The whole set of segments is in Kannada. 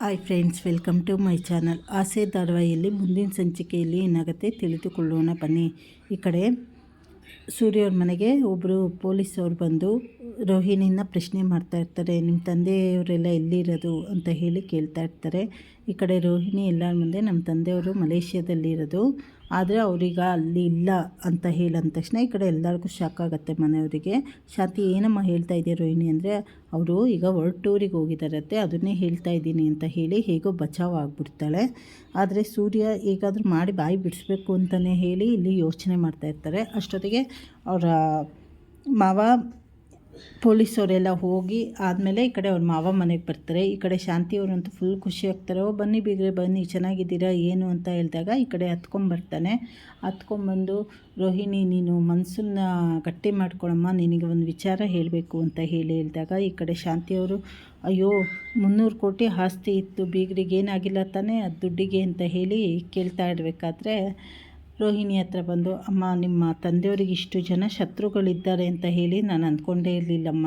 Hi friends welcome to my channel Aase ಧಾರವಾಹಿಯಲ್ಲಿ ಮುಂದಿನ ಸಂಚಿಕೆಯಲ್ಲಿ ಏನಾಗುತ್ತೆ ತಿಳಿದುಕೊಳ್ಳೋಣ, ಬನ್ನಿ. ಈ ಕಡೆ ಸೂರ್ಯ ಅವ್ರ ಮನೆಗೆ ಒಬ್ಬರು ಪೊಲೀಸವ್ರು ಬಂದು ರೋಹಿಣಿನ ಪ್ರಶ್ನೆ ಮಾಡ್ತಾ ಇರ್ತಾರೆ. ನಿಮ್ಮ ತಂದೆಯವರೆಲ್ಲ ಎಲ್ಲಿರೋದು? ಅಂತ ಹೇಳಿ ಕೇಳ್ತಾ ಇರ್ತಾರೆ. ಈ ಕಡೆ ರೋಹಿಣಿ ಎಲ್ಲರ ಮುಂದೆ ನಮ್ಮ ತಂದೆಯವರು ಮಲೇಷ್ಯಾದಲ್ಲಿರೋದು. ಆದರೆ ಅವರಿಗ ಅಲ್ಲಿ ಇಲ್ಲ ಅಂತ ಹೇಳಿದ ತಕ್ಷಣ ಈ ಕಡೆ ಎಲ್ಲರಿಗೂ ಶಾಕ್ ಆಗುತ್ತೆ ಮನೆಯವರಿಗೆ. ಶಾಂತಿ, ಏನಮ್ಮ ಹೇಳ್ತಾ ಇದೆಯಾ ರೋಹಿಣಿ ಅಂದರೆ, ಅವರು ಈಗ ಹೊರಟೂರಿಗೆ ಹೋಗಿದ್ದಾರತ್ತೆ ಅದನ್ನೇ ಹೇಳ್ತಾ ಇದ್ದೀನಿ ಅಂತ ಹೇಳಿ ಹೇಗೋ ಬಚಾವ್ ಆಗಿಬಿಡ್ತಾಳೆ. ಆದರೆ ಸೂರ್ಯ ಹೇಗಾದರೂ ಮಾಡಿ ಬಾಯಿ ಬಿಡಿಸ್ಬೇಕು ಅಂತಲೇ ಹೇಳಿ ಇಲ್ಲಿ ಯೋಚನೆ ಮಾಡ್ತಾ ಇರ್ತಾರೆ. ಅಷ್ಟೊತ್ತಿಗೆ ಅವರ ಮಾವ ಪೊಲೀಸವರೆಲ್ಲ ಹೋಗಿ ಆದಮೇಲೆ ಈ ಕಡೆ ಅವ್ರ ಮಾವ ಮನೆಗೆ ಬರ್ತಾರೆ. ಈ ಕಡೆ ಶಾಂತಿಯವರಂತೂ ಫುಲ್ ಖುಷಿ ಆಗ್ತಾರೆ. ಓ, ಬನ್ನಿ ಬೀಗ್ರೆ, ಬನ್ನಿ, ಚೆನ್ನಾಗಿದ್ದೀರಾ, ಏನು ಅಂತ ಹೇಳಿದಾಗ ಈ ಕಡೆ ಹತ್ಕೊಂಬರ್ತಾನೆ ಹತ್ಕೊಂಬಂದು ರೋಹಿಣಿ, ನೀನು ಮನಸ್ಸನ್ನ ಗಟ್ಟಿ ಮಾಡ್ಕೊಳಮ್ಮ, ನಿನಗೆ ಒಂದು ವಿಚಾರ ಹೇಳಬೇಕು ಅಂತ ಹೇಳಿ ಹೇಳಿದಾಗ ಈ ಕಡೆ ಶಾಂತಿಯವರು, ಅಯ್ಯೋ, ಮುನ್ನೂರು ಕೋಟಿ ಆಸ್ತಿ ಇತ್ತು, ಬೀಗ್ರಿಗೆ ಏನಾಗಿಲ್ಲ ತಾನೇ, ಅದು ದುಡ್ಡಿಗೆ ಅಂತ ಹೇಳಿ ಕೇಳ್ತಾ ಇರಬೇಕಾದ್ರೆ ರೋಹಿಣಿ ಹತ್ರ ಬಂದು, ಅಮ್ಮ, ನಿಮ್ಮ ತಂದೆಯವರಿಗೆ ಇಷ್ಟು ಜನ ಶತ್ರುಗಳಿದ್ದಾರೆ ಅಂತ ಹೇಳಿ ನಾನು ಅಂದ್ಕೊಂಡೇ ಇರಲಿಲ್ಲಮ್ಮ.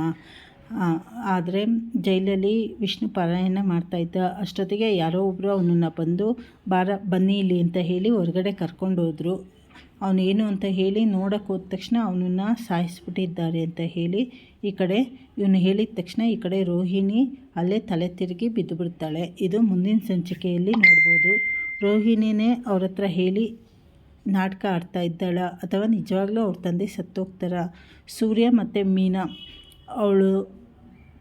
ಆದರೆ ಜೈಲಲ್ಲಿ ವಿಷ್ಣು ಪಾರಾಯಣ ಮಾಡ್ತಾಯಿದ್ದ ಅಷ್ಟೊತ್ತಿಗೆ ಯಾರೋ ಒಬ್ಬರು ಅವನನ್ನು ಬಂದು, ಬಾರ, ಬನ್ನಿ ಇಲ್ಲಿ ಅಂತ ಹೇಳಿ ಹೊರಗಡೆ ಕರ್ಕೊಂಡು ಹೋದರು. ಅವನೇನು ಅಂತ ಹೇಳಿ ನೋಡೋಕೆ ಹೋದ ತಕ್ಷಣ ಅವನನ್ನು ಸಾಯಿಸ್ಬಿಟ್ಟಿದ್ದಾರೆ ಅಂತ ಹೇಳಿ ಈ ಕಡೆ, ಇವನು ಹೇಳಿದ ತಕ್ಷಣ ಈ ಕಡೆ ರೋಹಿಣಿ ಅಲ್ಲೇ ತಲೆ ತಿರುಗಿ ಬಿದ್ದು ಬಿಡ್ತಾಳೆ ಇದು ಮುಂದಿನ ಸಂಚಿಕೆಯಲ್ಲಿ ನೋಡ್ಬೋದು. ರೋಹಿಣಿನೇ ಅವ್ರ ಹತ್ರ ಹೇಳಿ ನಾಟಕ ಆಡ್ತಾ ಇದ್ದಾಳ ಅಥವಾ ನಿಜವಾಗ್ಲೂ ಅವ್ರ ತಂದೆ ಸತ್ತೋಗ್ತಾರ? ಸೂರ್ಯ ಮತ್ತು ಮೀನಾ, ಅವಳು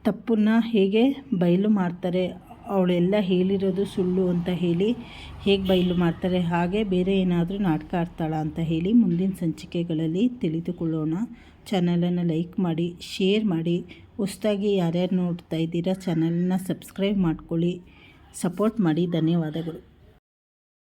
ತಪ್ಪನ್ನ ಹೇಗೆ ಬಯಲು ಮಾಡ್ತಾರೆ? ಅವಳೆಲ್ಲ ಹೇಳಿರೋದು ಸುಳ್ಳು ಅಂತ ಹೇಳಿ ಹೇಗೆ ಬಯಲು ಮಾಡ್ತಾರೆ? ಹಾಗೆ ಬೇರೆ ಏನಾದರೂ ನಾಟಕ ಆಡ್ತಾಳ ಅಂತ ಹೇಳಿ ಮುಂದಿನ ಸಂಚಿಕೆಗಳಲ್ಲಿ ತಿಳಿದುಕೊಳ್ಳೋಣ. ಚಾನಲನ್ನು ಲೈಕ್ ಮಾಡಿ, ಶೇರ್ ಮಾಡಿ. ಹೊಸ್ದಾಗಿ ಯಾರ್ಯಾರು ನೋಡ್ತಾ ಇದ್ದೀರಾ, ಚಾನಲನ್ನ ಸಬ್ಸ್ಕ್ರೈಬ್ ಮಾಡ್ಕೊಳ್ಳಿ. ಸಪೋರ್ಟ್ ಮಾಡಿ. ಧನ್ಯವಾದಗಳು.